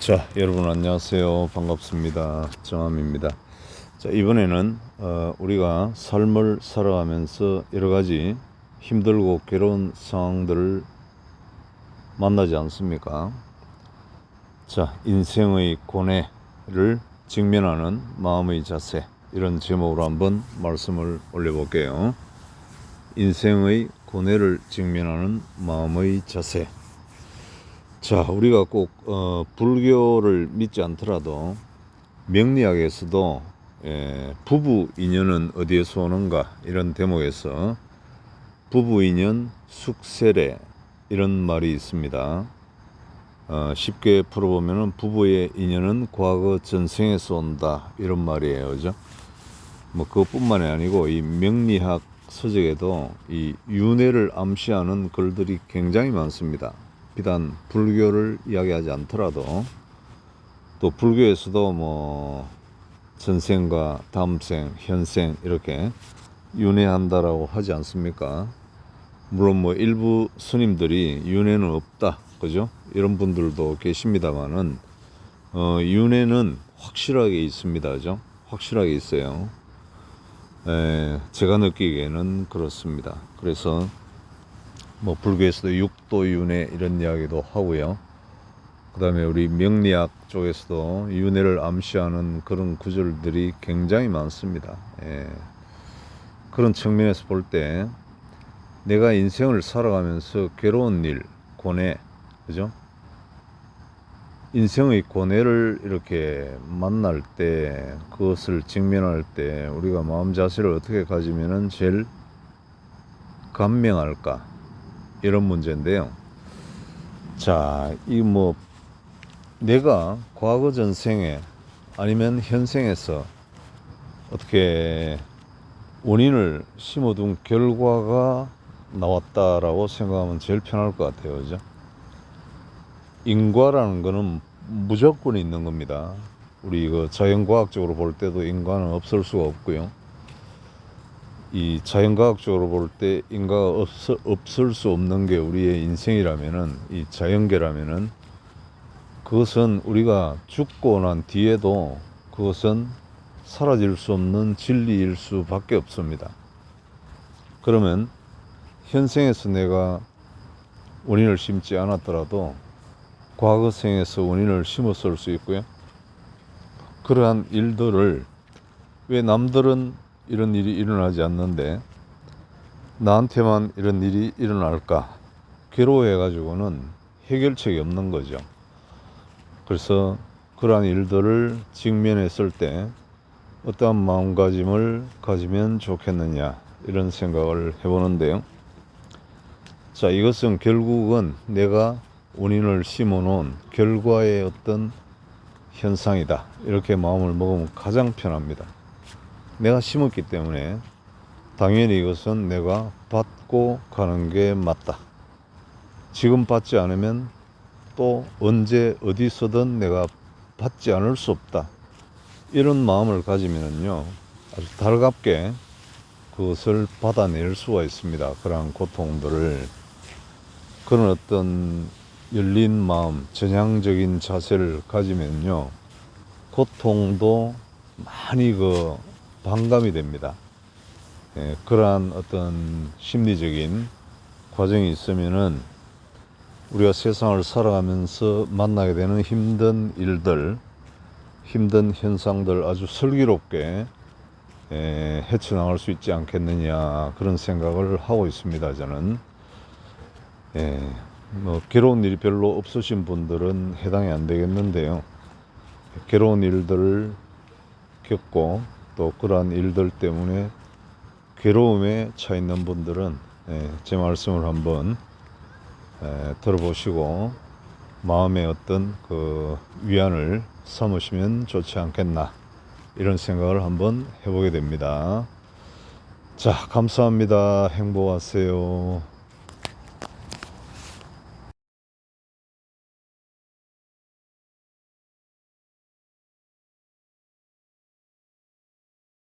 자 여러분 안녕하세요. 반갑습니다. 정함입니다. 자 이번에는 어, 우리가 삶을 살아가면서 여러가지 힘들고 괴로운 상황들을 만나지 않습니까? 자 인생의 고뇌를 직면하는 마음의 자세 이런 제목으로 한번 말씀을 올려볼게요. 인생의 고뇌를 직면하는 마음의 자세 자, 우리가 꼭 어, 불교를 믿지 않더라도 명리학에서도 예, 부부 인연은 어디에서 오는가 이런 대목에서 부부 인연 숙세례 이런 말이 있습니다. 어, 쉽게 풀어보면은 부부의 인연은 과거 전생에서 온다 이런 말이에요, 그죠? 뭐 그것뿐만이 아니고 이 명리학 서적에도 이 윤회를 암시하는 글들이 굉장히 많습니다. 비단 불교를 이야기하지 않더라도 또 불교에서도 뭐 전생과 다음생, 현생 이렇게 윤회한다라고 하지 않습니까? 물론 뭐 일부 스님들이 윤회는 없다, 그죠? 이런 분들도 계십니다만은 어, 윤회는 확실하게 있습니다, 그죠? 확실하게 있어요. 에, 제가 느끼기에는 그렇습니다. 그래서 뭐 불교에서도 육도윤회 이런 이야기도 하고요. 그 다음에 우리 명리학 쪽에서도 윤회를 암시하는 그런 구절들이 굉장히 많습니다. 예. 그런 측면에서 볼 때 내가 인생을 살아가면서 괴로운 일, 고뇌, 그죠? 인생의 고뇌를 이렇게 만날 때, 그것을 직면할 때, 우리가 마음 자세를 어떻게 가지면은 제일 감명할까? 이런 문제인데요. 자, 이 뭐 내가 과거 전생에 아니면 현생에서 어떻게 원인을 심어둔 결과가 나왔다라고 생각하면 제일 편할 것 같아요. 그죠? 인과라는 거는 무조건 있는 겁니다. 우리 그 자연과학적으로 볼 때도 인과는 없을 수가 없고요. 이 자연과학적으로 볼 때 인과가 없, 없을 수 없는 게 우리의 인생이라면은 이 자연계라면은 그것은 우리가 죽고 난 뒤에도 그것은 사라질 수 없는 진리일 수밖에 없습니다. 그러면 현생에서 내가 원인을 심지 않았더라도 과거 생에서 원인을 심었을 수 있고요. 그러한 일들을 왜 남들은 이런 일이 일어나지 않는데 나한테만 이런 일이 일어날까 괴로워해 가지고는 해결책이 없는 거죠. 그래서 그러한 일들을 직면했을 때 어떠한 마음가짐을 가지면 좋겠느냐 이런 생각을 해보는데요. 자 이것은 결국은 내가 원인을 심어 놓은 결과의 어떤 현상이다 이렇게 마음을 먹으면 가장 편합니다. 내가 심었기 때문에 당연히 이것은 내가 받고 가는 게 맞다. 지금 받지 않으면 또 언제 어디서든 내가 받지 않을 수 없다. 이런 마음을 가지면요 아주 달갑게 그것을 받아낼 수가 있습니다. 그러한 고통들을 그런 어떤 열린 마음, 전향적인 자세를 가지면요 고통도 많이 그 반감이 됩니다. 예, 그러한 어떤 심리적인 과정이 있으면은 우리가 세상을 살아가면서 만나게 되는 힘든 일들, 힘든 현상들 아주 슬기롭게 예, 헤쳐나갈 수 있지 않겠느냐 그런 생각을 하고 있습니다. 저는 예, 뭐 괴로운 일이 별로 없으신 분들은 해당이 안 되겠는데요. 괴로운 일들을 겪고 또 그러한 일들 때문에 괴로움에 처해 있는 분들은 예, 제 말씀을 한번 예, 들어보시고 마음의 어떤 그 위안을 삼으시면 좋지 않겠나 이런 생각을 한번 해보게 됩니다. 자, 감사합니다. 행복하세요.